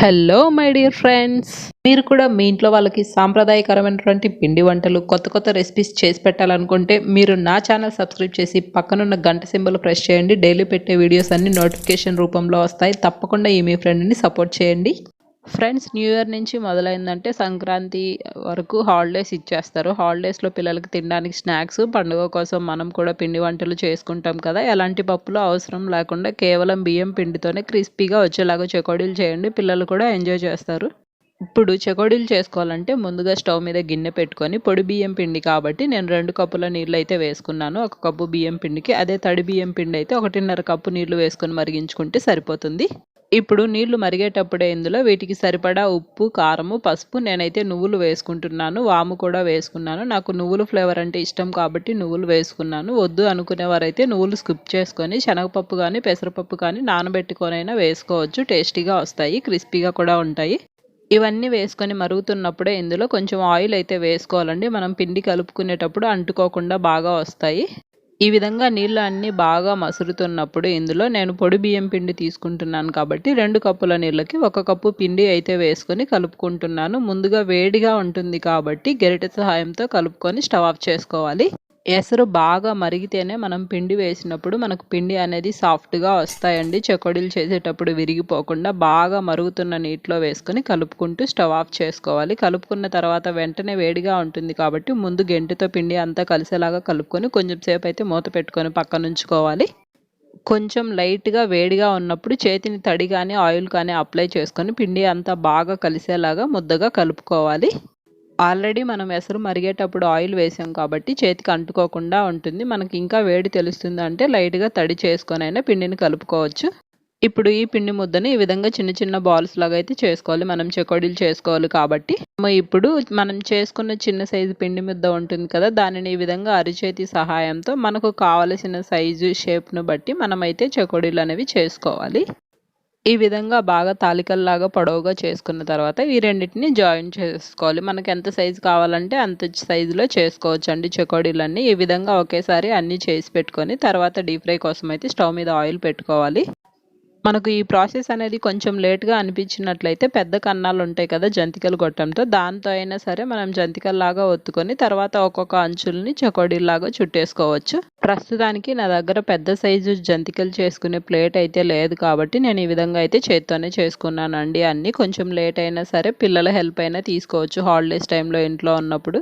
Hello my dear friends మీరు కూడా మీ ఇంట్లో వాళ్ళకి సాంప్రదాయకరమైనటువంటి పిండి వంటలు కొత్త కొత్త రెసిపీస్ చేసి పెట్టాలనుకుంటే మీరు నా ఛానల్ సబ్స్క్రైబ్ చేసి పక్కనున్న గంట సింబల్ ప్రెస్ చేయండి. డైలీ పెట్టే వీడియోస్ అన్ని నోటిఫికేషన్ రూపంలో వస్తాయి. తప్పకుండా ఈ మీ ఫ్రెండ్ని సపోర్ట్ చేయండి. ఫ్రెండ్స్ న్యూ ఇయర్ నుంచి మొదలైందంటే సంక్రాంతి వరకు హాలిడేస్ ఇచ్చేస్తారు. హాలిడేస్లో పిల్లలకి తినడానికి స్నాక్స్ పండుగ కోసం మనం కూడా పిండి వంటలు చేసుకుంటాం కదా. ఎలాంటి పప్పులు అవసరం లేకుండా కేవలం బియ్యం పిండితోనే క్రిస్పీగా వచ్చేలాగా చెకోడీలు చేయండి. పిల్లలు కూడా ఎంజాయ్ చేస్తారు. ఇప్పుడు చెకోడీలు చేసుకోవాలంటే ముందుగా స్టవ్ మీద గిన్నె పెట్టుకొని పొడి బియ్యం పిండి కాబట్టి నేను రెండు కప్పుల నీళ్ళు అయితే వేసుకున్నాను. ఒక కప్పు బియ్యం పిండికి అదే తడి బియ్యం పిండి అయితే ఒకటిన్నర కప్పు నీళ్ళు వేసుకొని మరిగించుకుంటే సరిపోతుంది. ఇప్పుడు నీళ్ళు మరిగేటప్పుడే ఇందులో వీటికి సరిపడా ఉప్పు కారము పసుపు నేనైతే నువ్వులు వేసుకుంటున్నాను వాము కూడా వేసుకున్నాను. నాకు నువ్వులు ఫ్లేవర్ అంటే ఇష్టం కాబట్టి నువ్వులు వేసుకున్నాను. వద్దు అనుకునేవారైతే నువ్వులు స్కిప్ చేసుకొని శనగపప్పు కానీ పెసరపప్పు కానీ నానబెట్టుకొనైనా వేసుకోవచ్చు. టేస్టీగా వస్తాయి క్రిస్పీగా కూడా ఉంటాయి. ఇవన్నీ వేసుకొని మరుగుతున్నప్పుడే ఇందులో కొంచెం ఆయిల్ అయితే వేసుకోవాలండి. మనం పిండి కలుపుకునేటప్పుడు అంటుకోకుండా బాగా వస్తాయి. ఈ విధంగా నీళ్ళు అన్నీ బాగా మసురుతున్నప్పుడు ఇందులో నేను పొడి బియ్యం పిండి తీసుకుంటున్నాను కాబట్టి రెండు కప్పుల నీళ్ళకి ఒక కప్పు పిండి అయితే వేసుకొని కలుపుకుంటున్నాను. ముందుగా వేడిగా ఉంటుంది కాబట్టి గెరిట సహాయంతో కలుపుకొని స్టవ్ ఆఫ్ చేసుకోవాలి. ఎసరు బాగా మరిగితేనే మనం పిండి వేసినప్పుడు మనకు పిండి అనేది సాఫ్ట్గా వస్తాయండి. చెకోడీలు చేసేటప్పుడు విరిగిపోకుండా బాగా మరుగుతున్న నీటిలో వేసుకొని కలుపుకుంటూ స్టవ్ ఆఫ్ చేసుకోవాలి. కలుపుకున్న తర్వాత వెంటనే వేడిగా ఉంటుంది కాబట్టి ముందు గెంటితో పిండి అంతా కలిసేలాగా కలుపుకొని కొంచెం సేపు అయితే మూత పెట్టుకొని పక్కన ఉంచుకోవాలి. కొంచెం లైట్గా వేడిగా ఉన్నప్పుడు చేతిని తడి కానీ ఆయిల్ కానీ అప్లై చేసుకొని పిండి అంతా బాగా కలిసేలాగా ముద్దగా కలుపుకోవాలి. ఆల్రెడీ మనం ఎసరు మరిగేటప్పుడు ఆయిల్ వేసాం కాబట్టి చేతికి అంటుకోకుండా ఉంటుంది. మనకి ఇంకా వేడి తెలుస్తుంది అంటే లైట్గా తడి చేసుకొని అయినా పిండిని కలుపుకోవచ్చు. ఇప్పుడు ఈ పిండి ముద్దని ఈ విధంగా చిన్న చిన్న బాల్స్ లాగా అయితే చేసుకోవాలి. మనం చెకోడీలు చేసుకోవాలి కాబట్టి. ఇప్పుడు మనం చేసుకున్న చిన్న సైజు పిండి ముద్ద ఉంటుంది కదా దానిని ఈ విధంగా అరిచేతి సహాయంతో మనకు కావలసిన సైజు షేప్ను బట్టి మనమైతే చెకోడీలు అనేవి చేసుకోవాలి. ఈ విధంగా బాగా తాలికల్లాగా పొడవుగా చేసుకున్న తర్వాత ఈ రెండింటిని జాయిన్ చేసుకోవాలి. మనకి ఎంత సైజు కావాలంటే అంత సైజులో చేసుకోవచ్చు అండి చెకోడీలన్నీ ఈ విధంగా ఒకేసారి అన్నీ చేసి పెట్టుకొని తర్వాత డీప్ ఫ్రై కోసం అయితే స్టవ్ మీద ఆయిల్ పెట్టుకోవాలి. మనకు ఈ ప్రాసెస్ అనేది కొంచెం లేట్గా అనిపించినట్లయితే పెద్ద కన్నాలు ఉంటాయి కదా జంతికలు గొట్టంతో. దాంతో అయినా సరే మనం జంతికల్లాగా ఒత్తుకొని తర్వాత ఒక్కొక్క అంచుల్ని చకోడీలాగా చుట్టేసుకోవచ్చు. ప్రస్తుతానికి నా దగ్గర పెద్ద సైజు జంతికలు చేసుకునే ప్లేట్ అయితే లేదు కాబట్టి నేను ఈ విధంగా అయితే చేత్తోనే చేసుకున్నానండి. అన్నీ కొంచెం లేట్ అయినా సరే పిల్లల హెల్ప్ అయినా తీసుకోవచ్చు హాలిడేస్ టైంలో ఇంట్లో ఉన్నప్పుడు.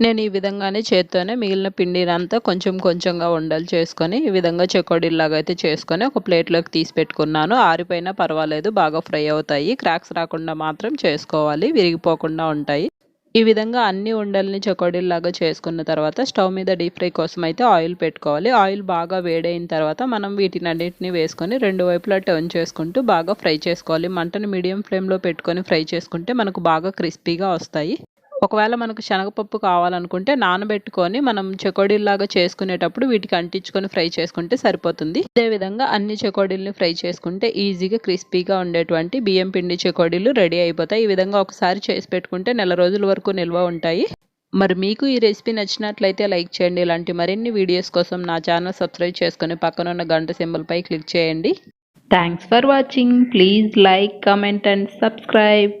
నేను ఈ విధంగానే చేత్తోనే మిగిలిన పిండినంతా కొంచెం కొంచెంగా ఉండలు చేసుకొని ఈ విధంగా చెకోడీలాగా అయితే చేసుకొని ఒక ప్లేట్లోకి తీసి పెట్టుకున్నాను. ఆరిపోయినా పర్వాలేదు బాగా ఫ్రై అవుతాయి. క్రాక్స్ రాకుండా మాత్రం చేసుకోవాలి విరిగిపోకుండా ఉంటాయి. ఈ విధంగా అన్ని ఉండల్ని చకోడీలాగా చేసుకున్న తర్వాత స్టవ్ మీద డీప్ ఫ్రై కోసం అయితే ఆయిల్ పెట్టుకోవాలి. ఆయిల్ బాగా వేడైన తర్వాత మనం వీటిని అన్నింటినీ వేసుకొని రెండు వైపులా టర్న్ చేసుకుంటూ బాగా ఫ్రై చేసుకోవాలి. మంటను మీడియం ఫ్లేమ్లో పెట్టుకొని ఫ్రై చేసుకుంటే మనకు బాగా క్రిస్పీగా వస్తాయి. ఒకవేళ మనకు శనగపప్పు కావాలనుకుంటే నానబెట్టుకొని మనం చెకోడీల్లాగా చేసుకునేటప్పుడు వీటికి అంటించుకొని ఫ్రై చేసుకుంటే సరిపోతుంది. అదేవిధంగా అన్ని చెకోడీల్ని ఫ్రై చేసుకుంటే ఈజీగా క్రిస్పీగా ఉండేటువంటి బియ్యం పిండి చెకోడీలు రెడీ అయిపోతాయి. ఈ విధంగా ఒకసారి చేసి పెట్టుకుంటే నెల రోజుల వరకు నిల్వ ఉంటాయి. మరి మీకు ఈ రెసిపీ నచ్చినట్లయితే లైక్ చేయండి. ఇలాంటి మరిన్ని వీడియోస్ కోసం నా ఛానల్ సబ్స్క్రైబ్ చేసుకుని పక్కనున్న గంట సింబల్పై క్లిక్ చేయండి. Thanks for watching please like comment and subscribe